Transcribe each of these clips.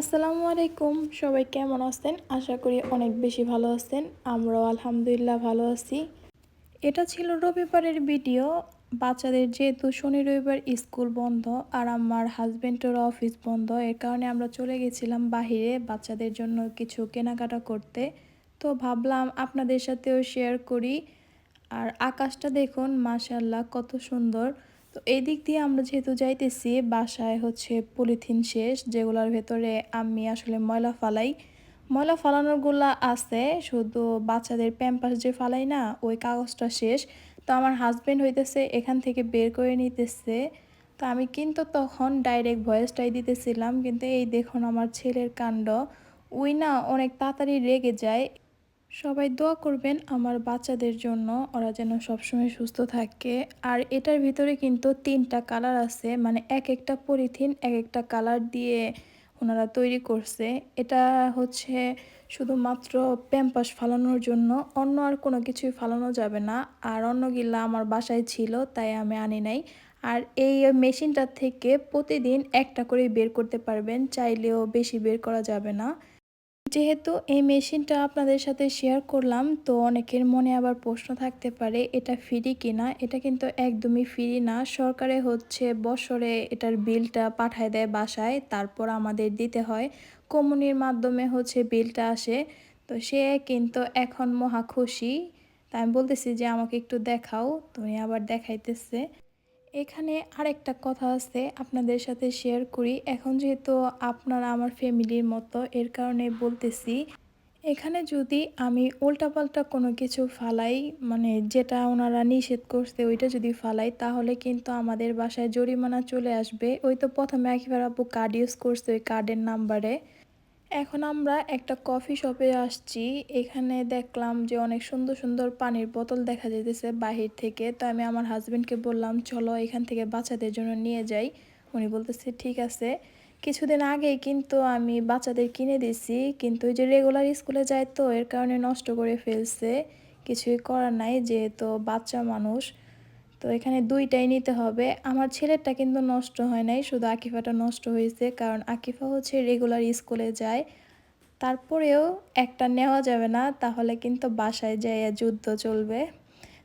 আসসালামু আলাইকুম, সবাই কেমন আছেন? আশা করি অনেক বেশি ভালো আছেন। আমরাও আলহামদুলিল্লাহ ভালো আছি। এটা ছিল রবিবারের ভিডিও। বাচ্চাদের যেহেতু শনি, রবিবার স্কুল বন্ধ আর আমার হাজব্যান্ডের অফিস বন্ধ, এর কারণে আমরা চলে গেছিলাম বাহিরে বাচ্চাদের জন্য কিছু কেনাকাটা করতে। তো ভাবলাম আপনাদের সাথেও শেয়ার করি। আর আকাশটা দেখুন মাশাল্লাহ কত সুন্দর। তো এই দিক দিয়ে আমরা যেহেতু যাইতেছি, বাসায় হচ্ছে পলিথিন শেষ, যেগুলোর ভেতরে আমি আসলে ময়লা ফালাই। ময়লা ফালানোরগুলো আছে, শুধু বাচ্চাদের প্যাম্পাস যে ফালাই না, ওই কাগজটা শেষ। তো আমার হাজব্যান্ড হইতেছে, এখান থেকে বের করে নিতেছে। তো আমি কিন্তু তখন ডাইরেক্ট ভয়েসটাই দিতেছিলাম, কিন্তু এই দেখুন আমার ছেলের কাণ্ড। উই না অনেক তাড়াতাড়ি রেগে যায় সবাই দোয়া করবেন আমার বাচ্চাদের জন্য, ওরা যেন সবসময় সুস্থ থাকে। আর এটার ভিতরে কিন্তু তিনটা কালার আছে মানে এক একটা পলিথিন, এক একটা কালার দিয়ে ওনারা তৈরি করছে। এটা হচ্ছে শুধুমাত্র প্যাম্পাস ফালানোর জন্য, অন্য আর কোনো কিছুই ফালানো যাবে না। আর অন্য অন্যগুলা আমার বাসায় ছিল, তাই আমি আনি নাই। আর এই মেশিনটা থেকে প্রতিদিন একটা করে বের করতে পারবেন, চাইলেও বেশি বের করা যাবে না। যেহেতু এই মেশিনটা আপনাদের সাথে শেয়ার করলাম, তো অনেকের মনে আবার প্রশ্ন থাকতে পারে, এটা ফ্রি কিনা? এটা কিন্তু একদমই ফ্রি না। সরকারে হচ্ছে বছরে এটার বিলটা পাঠায় দেয় বাসায়, তারপর আমাদের দিতে হয়। কমুনির মাধ্যমে হচ্ছে বিলটা আসে। তো সে কিন্তু এখন মহা খুশি। তাই আমি বলতেছি যে, আমাকে একটু দেখাও। তুমি আবার দেখাইতেছে। এখানে আরেকটা কথা আছে আপনাদের সাথে শেয়ার করি। এখন যেহেতু আপনারা আমার ফ্যামিলির মতো, এর কারণে বলতেছি, এখানে যদি আমি উল্টাপাল্টা কোনো কিছু ফালাই মানে যেটা ওনারা নিষেধ করছে ওইটা যদি ফালাই, তাহলে কিন্তু আমাদের বাসায় জরিমানা চলে আসবে। ওই তো প্রথমে একেবারে আপু কার্ড ইউজ করছে ওই কার্ডের নাম্বারে এখন আমরা একটা কফি শপে আসছি। এখানে দেখলাম যে অনেক সুন্দর সুন্দর পানির বোতল দেখা যেতেছে বাহির থেকে। তো আমি আমার হাজব্যান্ডকে বললাম, চলো এখান থেকে বাচ্চাদের জন্য নিয়ে যাই। উনি বলতেছে, ঠিক আছে। কিছুদিন আগেই কিন্তু আমি বাচ্চাদের কিনে দিছি কিন্তু ওই যে রেগুলার স্কুলে যায় তো, এর কারণে নষ্ট করে ফেলছে। কিছুই করার নাই, যেহেতু বাচ্চা মানুষ। তো এখানে দুইটাই নিতে হবে। আমার ছেলেরটা কিন্তু নষ্ট হয় নাই, শুধু আকিফাটা নষ্ট হয়েছে, কারণ আকিফা হচ্ছে রেগুলার স্কুলে যায়। তারপরেও একটা নেওয়া যাবে না, তাহলে কিন্তু বাসায় যাইয়া যুদ্ধ চলবে।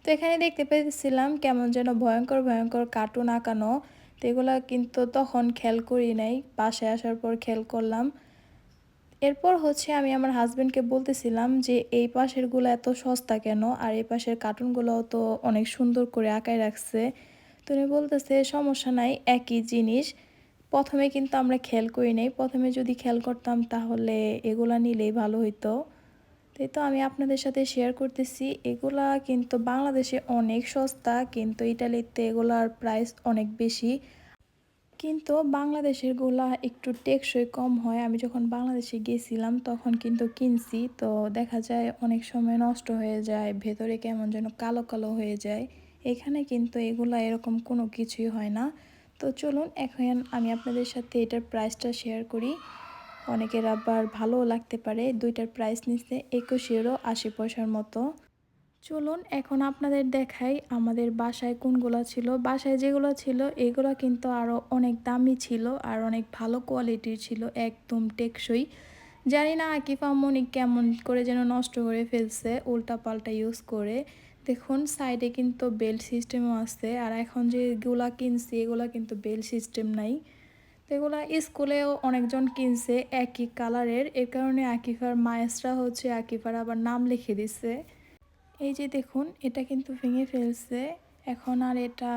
তো এখানে দেখতে পেয়েছিলাম কেমন যেন ভয়ঙ্কর ভয়ঙ্কর কার্টুন আঁকানো। তো এগুলো কিন্তু তখন খেয়াল করি নাই, বাসায় আসার পর খেয়াল করলাম। এরপর হচ্ছে আমি আমার হাজব্যান্ডকে বলতেছিলাম যে, এই পাশেরগুলো এত সস্তা কেন? আর এই পাশের কার্টুনগুলোও তো অনেক সুন্দর করে আঁকায় রাখছে। তো উনি বলতেছে, সমস্যা নাই, একই জিনিস। প্রথমে কিন্তু আমরা খেয়াল করি নাই। প্রথমে যদি খেয়াল করতাম তাহলে এগুলা নিলেই ভালো হইতো। তাই তো আমি আপনাদের সাথে শেয়ার করতেছি। এগুলা কিন্তু বাংলাদেশে অনেক সস্তা, কিন্তু ইটালিতে এগুলার প্রাইস অনেক বেশি। কিন্তু বাংলাদেশের গোলা একটু টেকসই কম হয়। আমি যখন বাংলাদেশে গেছিলাম, তখন কিন্তু কিনছি। তো দেখা যায় অনেক সময় নষ্ট হয়ে যায়, ভেতরে কেমন যেন কালো কালো হয়ে যায়। এখানে কিন্তু এগুলা এরকম কোনো কিছুই হয় না। তো চলুন, এখন আমি আপনাদের সাথে এটার প্রাইসটা শেয়ার করি। অনেকের আবার ভালোও লাগতে পারে। দুইটার প্রাইস নিচ্ছে একুশ ইউরো আশি পয়সার মতো। চলুন এখন আপনাদের দেখাই আমাদের বাসায় কোনগুলো ছিল। বাসায় যেগুলো ছিল, এগুলো কিন্তু আরও অনেক দামি ছিল আর অনেক ভালো কোয়ালিটির ছিল, একদম টেকসই। জানি না আকিফা মনি কেমন করে যেন নষ্ট করে ফেলছে উল্টা পাল্টা ইউজ করে। দেখুন সাইডে কিন্তু বেল্ট সিস্টেমও আছে আর এখন যেগুলা কিনছি, এগুলো কিন্তু বেল্ট সিস্টেম নাই। তো এগুলো স্কুলেও অনেকজন কিনছে একই কালারের এর কারণে আকিফার মায়েসরা হচ্ছে, আকিফার আবার নাম লিখে দিছে। এই যে দেখুন, এটা কিন্তু ভেঙে ফেলছে। এখন আর এটা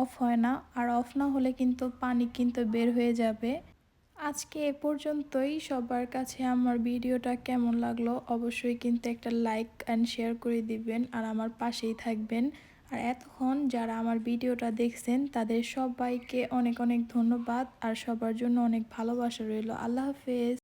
অফ হয় না। আর অফ না হলে কিন্তু পানি কিন্তু বের হয়ে যাবে। আজকে এ পর্যন্তই। সবার কাছে আমার ভিডিওটা কেমন লাগল অবশ্যই কিন্তু একটা লাইক অ্যান্ড শেয়ার করে দিবেন আর আমার পাশেই থাকবেন। আর এতক্ষণ যারা আমার ভিডিওটা দেখছেন, তাদের সবাইকে অনেক অনেক ধন্যবাদ। আর সবার জন্য অনেক ভালোবাসা রইল। আল্লাহ হাফেজ।